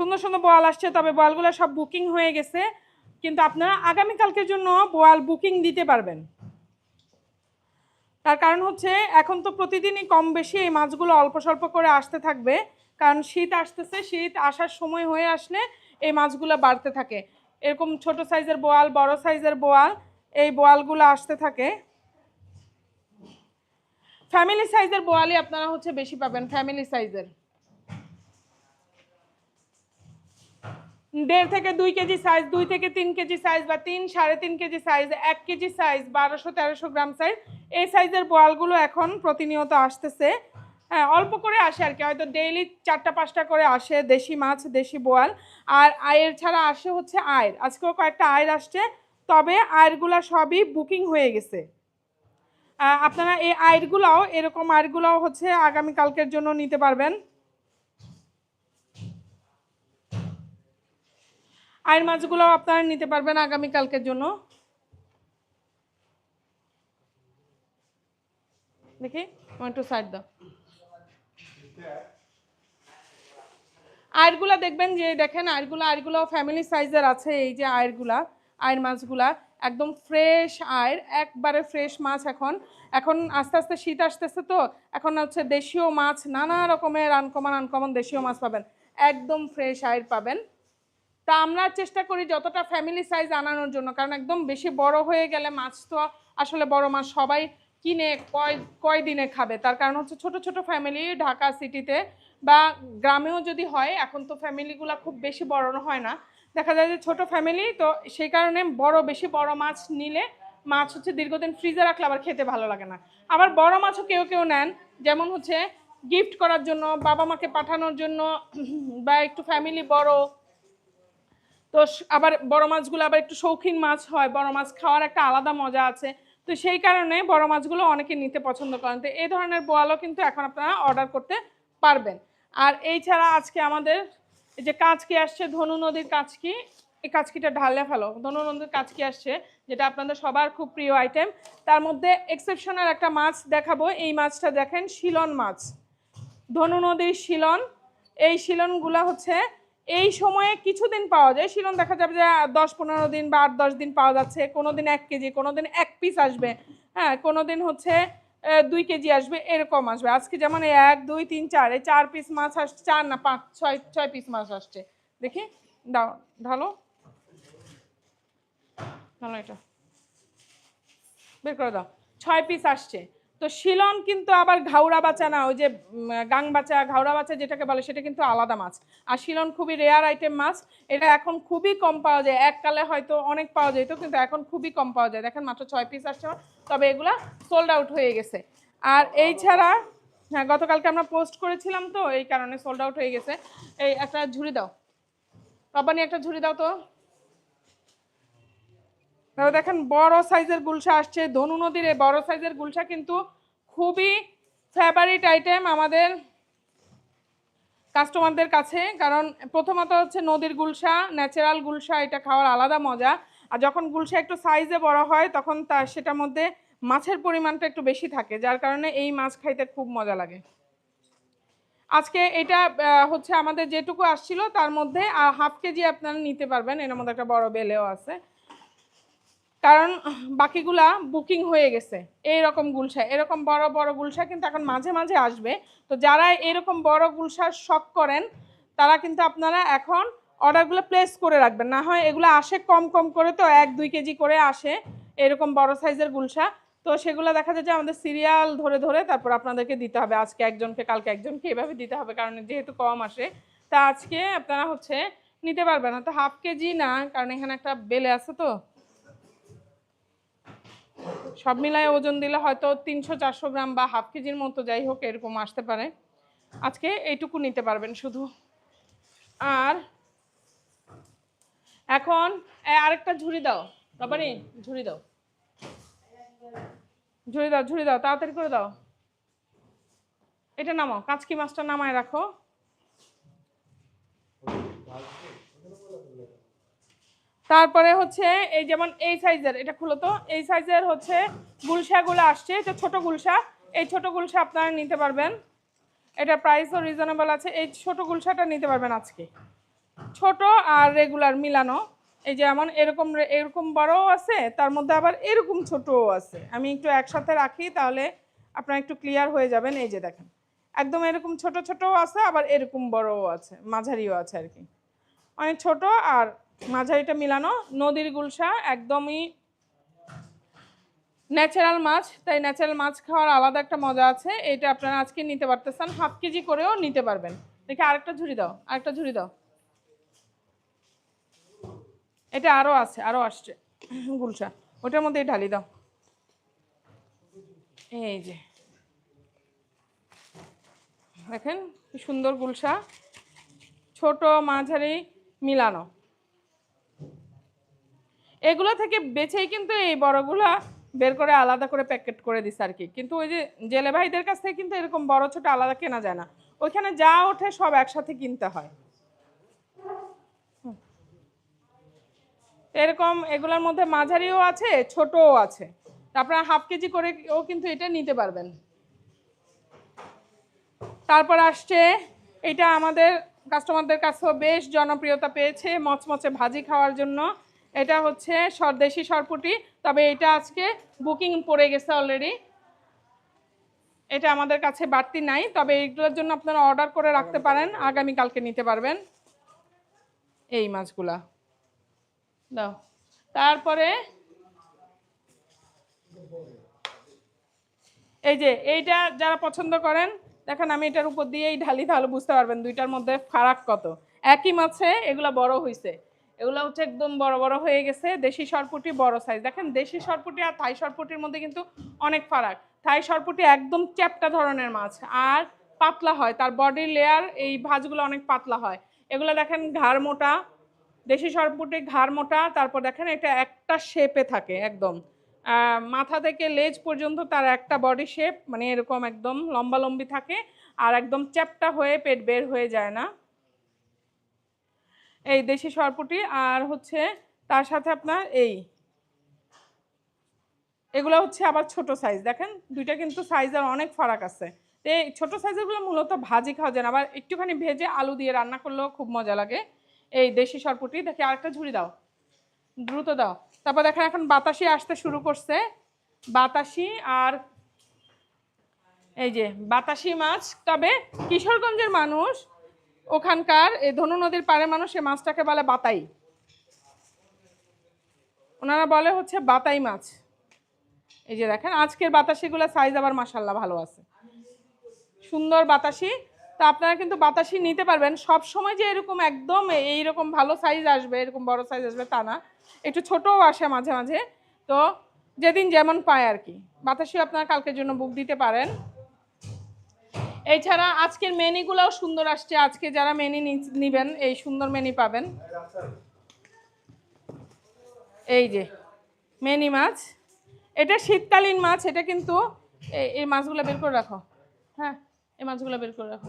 সুন্দর সুন্দর বোয়াল আসছে, তবে বোয়ালগুলো সব বুকিং হয়ে গেছে। কিন্তু আপনারা আগামীকালকের জন্য বোয়াল বুকিং দিতে পারবেন। তার কারণ হচ্ছে, এখন তো প্রতিদিনই কম বেশি এই মাছগুলো অল্প স্বল্প করে আসতে থাকবে। কারণ শীত আসতেছে, শীত আসার সময় হয়ে আসলে এই মাছগুলো বাড়তে থাকে। এরকম ছোট সাইজের বোয়াল, বড় সাইজের বোয়াল, এই বোয়ালগুলো আসতে থাকে। ফ্যামিলি সাইজের বোয়ালই আপনারা হচ্ছে বেশি পাবেন, ফ্যামিলি সাইজের। দেড় থেকে দুই কেজি সাইজ দুই থেকে তিন কেজি সাইজ বা তিন, সাড়ে তিন কেজি সাইজ এক কেজি সাইজ বারোশো, তেরোশো গ্রাম সাইজ এই সাইজের বোয়ালগুলো এখন প্রতিনিয়ত আসতেছে। হ্যাঁ অল্প করে আসে আর কি, হয়তো ডেইলি চারটা, পাঁচটা করে আসে দেশি মাছ, দেশি বোয়াল। আর আয়ের ছাড়া আসে হচ্ছে আয়ের। আজকেও কয়েকটা আয়ের আসছে, তবে আয়েরগুলা সবই বুকিং হয়ে গেছে। আপনারা এই আয়েরগুলাও, এরকম আয়েরগুলাও হচ্ছে আগামীকালকের জন্য নিতে পারবেন। আয়ের মাছগুলোও আপনারা নিতে পারবেন আগামীকালকের জন্য। দেখি একটু সাইড দাও। আয়েরগুলা দেখবেন যে, দেখেন আয়েরগুলা আয়েরগুলো ফ্যামিলি সাইজের আছে, এই যে আয়েরগুলা, আয়ের মাছগুলা। একদম ফ্রেশ আয়ের, একবারে ফ্রেশ মাছ এখন। এখন আস্তে আস্তে শীত আসতেছে তো, এখন হচ্ছে দেশীয় মাছ, নানা রকমের আনকমন আনকমন দেশীয় মাছ পাবেন। একদম ফ্রেশ আয়ের পাবেন। তা আমরা চেষ্টা করি যতটা ফ্যামিলি সাইজ আনানোর জন্য, কারণ একদম বেশি বড় হয়ে গেলে মাছ তো আসলে বড় মাছ সবাই কিনে কয় কয় দিনে খাবে। তার কারণ হচ্ছে ছোট ছোট ফ্যামিলি ঢাকা সিটিতে বা গ্রামেও যদি হয়, এখন তো ফ্যামিলিগুলো খুব বেশি বড় হয় না। দেখা যায় যে ছোট ফ্যামিলি তো সেই কারণে বড়, বেশি বড় মাছ নিলে মাছ হচ্ছে দীর্ঘদিন ফ্রিজে রাখলে আবার খেতে ভালো লাগে না। আবার বড় মাছও কেউ কেউ নেন, যেমন হচ্ছে গিফট করার জন্য বাবা মাকে পাঠানোর জন্য, বা একটু ফ্যামিলি বড় তো আবার বড় মাছগুলো আবার একটু শৌখিন মাছ হয়, বড় মাছ খাওয়ার একটা আলাদা মজা আছে। তো সেই কারণে বড় মাছগুলো অনেকে নিতে পছন্দ করেন। তো এই ধরনের বোয়ালও কিন্তু এখন আপনারা অর্ডার করতে পারবেন। আর এই ছাড়া আজকে আমাদের এই যে কাচকি আসছে, ধনু নদীর কাচকি, এই কাচকিটা ঢালে ফেলো ধনু নদীর কাচকি আসছে, যেটা আপনাদের সবার খুব প্রিয় আইটেম তার মধ্যে এক্সেপশনাল একটা মাছ দেখাবো। এই মাছটা দেখেন শিলন মাছ। ধনু নদীর শিলন। এই শিলনগুলা হচ্ছে এই সময়ে কিছুদিন পাওয়া যায়। শিলন দেখা যাবে যে দশ পনেরো দিন বা আট দশ দিন পাওয়া যাচ্ছে। কোনো দিন এক কেজি কোনো দিন এক পিস আসবে। হ্যাঁ কোনো দিন হচ্ছে দুই কেজি আসবে, এরকম আসবে। আজকে যেমন এক, দুই, তিন, চার, এই চার পিস মাছ আসছে, চার না, পাঁচ, ছয় ছয় পিস মাছ আসছে। দেখি, দাও, ঢালো। ঢালো এটা। বের করে দাও। ছয় পিস আসছে। তো শিলন কিন্তু আবার ঘাউড়া বাচ্চা না, ওই যে গাং বাচ্চা ঘাউড়া বাচ্চা যেটাকে বলে সেটা কিন্তু আলাদা মাছ। আর শিলন খুবই রেয়ার আইটেম মাছ, এটা এখন খুবই কম পাওয়া যায়। এককালে হয়তো অনেক পাওয়া যেত, কিন্তু এখন খুবই কম পাওয়া যায়। দেখেন মাত্র ছয় পিস আসছে তবে এগুলা সোল্ড আউট হয়ে গেছে। আর এই ছাড়া হ্যাঁ গতকালকে আমরা পোস্ট করেছিলাম তো, এই কারণে সোল্ড আউট হয়ে গেছে। এই একটা ঝুড়ি দাও। রব্বানি, একটা ঝুড়ি দাও তো। তারপর দেখেন বড় সাইজের গুলশা আসছে। ধনু নদীর এই বড় সাইজের গুলশা কিন্তু খুবই ফেভারিট আইটেম আমাদের কাস্টমারদের কাছে। কারণ প্রথমত হচ্ছে নদীর গুলশা ন্যাচারাল গুলশা, এটা খাওয়ার আলাদা মজা। আর যখন গুলশা একটু সাইজে বড় হয়, তখন তা সেটার মধ্যে মাছের পরিমাণটা একটু বেশি থাকে, যার কারণে এই মাছ খাইতে খুব মজা লাগে। আজকে এটা হচ্ছে আমাদের যেটুকু আসছিল, তার মধ্যে হাফ কেজি আপনারা নিতে পারবেন। এর মধ্যে একটা বড় বেলেও আছে। কারণ বাকিগুলা বুকিং হয়ে গেছে। এই রকম গুলশা এরকম বড় বড় গুলশা কিন্তু এখন মাঝে মাঝে আসবে। তো যারা এরকম বড় গুলশার শখ করেন, তারা কিন্তু আপনারা এখন অর্ডারগুলো প্লেস করে রাখবেন। না হয় এগুলো আসে কম কম করে তো এক, দুই কেজি করে আসে এরকম বড় সাইজের গুলশা তো সেগুলো দেখা যায় যে আমাদের সিরিয়াল ধরে ধরে তারপর আপনাদেরকে দিতে হবে। আজকে একজনকে, কালকে একজনকে এভাবে দিতে হবে কারণ যেহেতু কম আসে। তা আজকে আপনারা হচ্ছে নিতে পারবেন না। তো হাফ কেজি না, কারণ এখানে একটা বেলে আছে তো। সব মিলায় ওজন দিলে হয়তো তিনশো চারশো গ্রাম বা হাফ কেজির মতো যাই হোক এরকম আসতে পারে। আজকে এইটুকু নিতে পারবেন শুধু। আর এখন আরেকটা ঝুড়ি দাও। রবানি, ঝুড়ি দাও। ঝুড়ি দাও ঝুড়ি দাও, তাড়াতাড়ি করে দাও। এটা নামাও, কাঁচকি মাছটা নামায় রাখো। তারপরে হচ্ছে এই যেমন এই সাইজের এটা খুলো তো, এই সাইজের হচ্ছে গুলশাগুলো আসছে, এটা ছোট গুলশা, এই ছোট গুলশা আপনারা নিতে পারবেন। এটা প্রাইসও রিজনেবল আছে, এই ছোট গুলশাটা নিতে পারবেন আজকে। ছোট আর রেগুলার মিলানো, এই যে এমন এরকম এরকম বড়ও আছে, তার মধ্যে আবার এরকম ছোটও আছে। আমি একটু একসাথে রাখি, তাহলে আপনারা একটু ক্লিয়ার হয়ে যাবেন, এই যে দেখেন। একদম এরকম ছোট ছোটও আছে, আবার এরকম বড়ও আছে, মাঝারিও আছে আর কি। অনেক ছোট আর মাঝারিটা মিলানো, নদীর গুলশা একদমই ন্যাচারাল মাছ, তাই ন্যাচারাল মাছ খাওয়ার আলাদা একটা মজা আছে, এটা আপনারা আজকে নিতে পারতেছেন, হাফ কেজি করেও নিতে পারবেন। দেখি আরেকটা ঝুড়ি দাও, আরেকটা ঝুড়ি দাও। এটা আরও আছে আরও আসছে, গুলশা। ওটার মধ্যে ঢালি দাও। এই যে। দেখেন কি সুন্দর গুলশা, ছোট মাঝারি মিলানো। এগুলো থেকে বেছেই কিন্তু এই বড়গুলা বের করে আলাদা করে প্যাকেট করে দিছে আর কি। কিন্তু ওই যে জেলে ভাইদের কাছ থেকে কিন্তু এরকম বড় ছোট আলাদা কেনা যায় না। ওইখানে যা ওঠে সব একসাথে কিনতে হয়। এরকম এগুলোর মধ্যে মাঝারিও আছে, ছোটও আছে। আপনারা হাফ কেজি করে ও কিন্তু এটা নিতে পারবেন। তারপর আসছে, এটা আমাদের কাস্টমারদের কাছেও বেশ জনপ্রিয়তা পেয়েছে মচমচে ভাজি খাওয়ার জন্য। এটা হচ্ছে স্বদেশি সরপুটি তবে এটা আজকে বুকিং পড়ে গেছে অলরেডি এটা আমাদের কাছে বাড়তি নাই, তবে এইগুলোর জন্য আপনারা অর্ডার করে রাখতে পারেন আগামী কালকে নিতে পারবেন। এই মাছগুলা। দাও। তারপরে এই যে, এইটা যারা পছন্দ করেন, দেখেন আমি এটার উপর দিয়েই ঢালি, তাহলে বুঝতে পারবেন দুইটার মধ্যে ফারাক কত। একই মাছে এগুলা বড় হইছে। এগুলো হচ্ছে একদম বড় বড় হয়ে গেছে। দেশি সরপুটি বড় সাইজ দেখেন, দেশি সরপুটি আর থাই সরপুটির মধ্যে কিন্তু অনেক ফারাক। থাই সরপুটি একদম চ্যাপটা ধরনের মাছ আর পাতলা হয়। তার বডি লেয়ার এই ভাজগুলো অনেক পাতলা হয়। এগুলো দেখেন ঘাড় মোটা, দেশি সরপুটি ঘাড় মোটা, তারপর দেখেন এটা একটা শেপে থাকে একদম। মাথা থেকে লেজ পর্যন্ত তার একটা বডি শেপ মানে এরকম একদম লম্বা লম্বি থাকে আর একদম চ্যাপটা হয়ে পেট বের হয়ে যায় না। এই দেশি সরপুটি আর হচ্ছে তার সাথে আপনার এই। এগুলো হচ্ছে আবার ছোট সাইজ দেখেন? দুইটা কিন্তু সাইজের অনেক ফারাক আছে। তো এই ছোটো সাইজেরগুলো মূলত ভাজি খাওয়া যায় না, আবার একটুখানি ভেজে আলু দিয়ে রান্না করলেও খুব মজা লাগে। এই দেশি সরপুটি, দেখি আরেকটা ঝুড়ি দাও। দ্রুত দাও। তারপর দেখেন এখন বাতাসি আসতে শুরু করছে। বাতাসি আর এই যে বাতাসি মাছ, তবে কিশোরগঞ্জের মানুষ ওখানকার এই ধনু নদীর পাড়ে মানুষ এই মাছটাকে বলে বাতাই। ওনারা বলে হচ্ছে বাতাই মাছ। এই যে দেখেন, আজকের বাতাসিগুলো সাইজ আবার মাসাল্লাহ ভালো আছে। সুন্দর বাতাসি। তা আপনারা কিন্তু বাতাসি নিতে পারবেন। সব সময় যে এরকম একদম এইরকম ভালো সাইজ আসবে, এরকম বড় সাইজ আসবে তা না। একটু ছোটও আসে মাঝে মাঝে। তো যেদিন যেমন পায় আর কি। বাতাসি আপনারা কালকের জন্য বুক দিতে পারেন। এছাড়া আজকের মেনিগুলোও সুন্দর আসছে। আজকে যারা মেনি নিবেন, এই সুন্দর মেনি পাবেন। এই যে, মেনি মাছ। এটা শীতকালীন মাছ, এটা কিন্তু এই- মাছগুলো বের করে রাখো। হ্যাঁ এই মাছগুলো বের করে রাখো।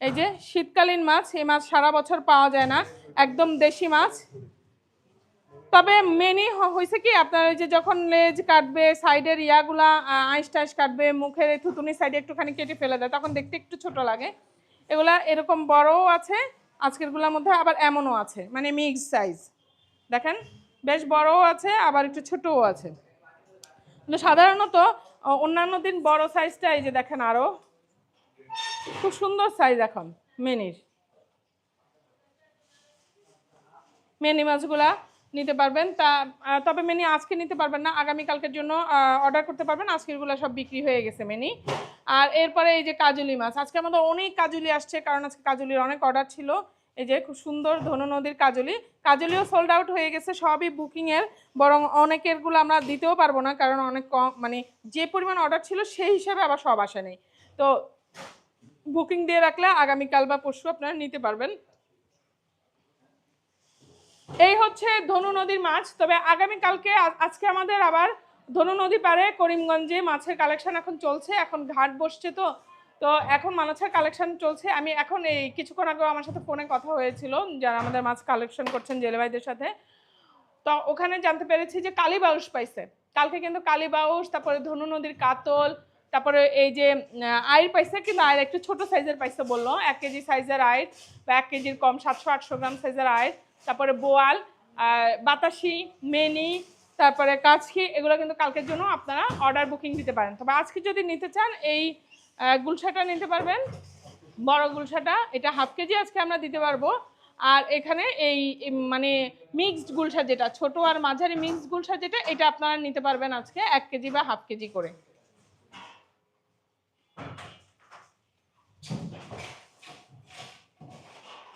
এই যে, শীতকালীন মাছ, এই মাছ সারা বছর পাওয়া যায় না। একদম দেশি মাছ। তবে মেনি হয়েছে কি, আপনার ওই যে যখন লেজ কাটবে সাইডের ইয়াগুলা আইস টাইস কাটবে, মুখের থুতুনি সাইডে একটুখানি কেটে ফেলে দেয়, তখন দেখতে একটু ছোট লাগে। এগুলা এরকম বড়ও আছে, আজকেরগুলোর মধ্যে আবার এমনও আছে মানে মিক্স সাইজ দেখেন, বেশ বড়ও আছে, আবার একটু ছোটও আছে। কিন্তু সাধারণত অন্যান্য দিন বড় সাইজটা এই যে দেখেন আরও, খুব সুন্দর সাইজ এখন মেনির মেনি মাছগুলা নিতে পারবেন। তা তবে মেনি আজকে নিতে পারবেন না, আগামীকালকের জন্য অর্ডার করতে পারবেন। আজকেরগুলো সব বিক্রি হয়ে গেছে মেনি। আর এরপরে এই যে কাজুলি মাছ, আজকে আমাদের অনেক কাজুলি আসছে, কারণ আজকে কাজুলির অনেক অর্ডার ছিল। এই যে খুব সুন্দর ধনু নদীর কাজলি। কাজলিও সোল্ড আউট হয়ে গেছে, সবই বুকিংয়ের বরং অনেকেরগুলো আমরা দিতেও পারব না, কারণ অনেক কম মানে যে পরিমাণ অর্ডার ছিল, সেই হিসাবে আবার সব আসে নেই তো বুকিং দিয়ে রাখলে আগামীকাল বা পরশু আপনারা নিতে পারবেন এই হচ্ছে ধনু নদীর মাছ, তবে আগামী কালকে আজকে আমাদের আবার ধনু নদী পারে করিমগঞ্জে মাছের কালেকশন এখন চলছে, এখন ঘাট বসছে তো তো এখন মাছের কালেকশন চলছে। আমি এখন এই কিছুক্ষণ আগেও আমার সাথে ফোনে কথা হয়েছিল, যারা আমাদের মাছ কালেকশন করছেন জেলে ভাইদের সাথে। তো ওখানে জানতে পেরেছি যে কালীবাউস পাইছে। কালকে কিন্তু কালীবাউস তারপরে ধনু নদীর কাতল, তারপরে এই যে আয়ের পাইছে, কিন্তু আয়ের একটু ছোট সাইজের পাইছে বলল, এক কেজি সাইজের আয়ের বা এক কেজির কম সাতশো আটশো গ্রাম সাইজের আয়ের তারপরে বোয়াল আহ, বাতাসি মেনি তারপরে কাছকি এগুলো কিন্তু কালকের জন্য আপনারা অর্ডার বুকিং দিতে পারেন। তবে আজকে যদি নিতে চান এই গুলশাটা নিতে পারবেন। বড় গুলশাটা এটা হাফ কেজি আজকে আমরা দিতে পারব। আর এখানে এই মানে মিক্সড গুলশা যেটা ছোট আর মাঝারি মিক্সড গুলশা যেটা এটা আপনারা নিতে পারবেন আজকে এক কেজি বা হাফ কেজি করে।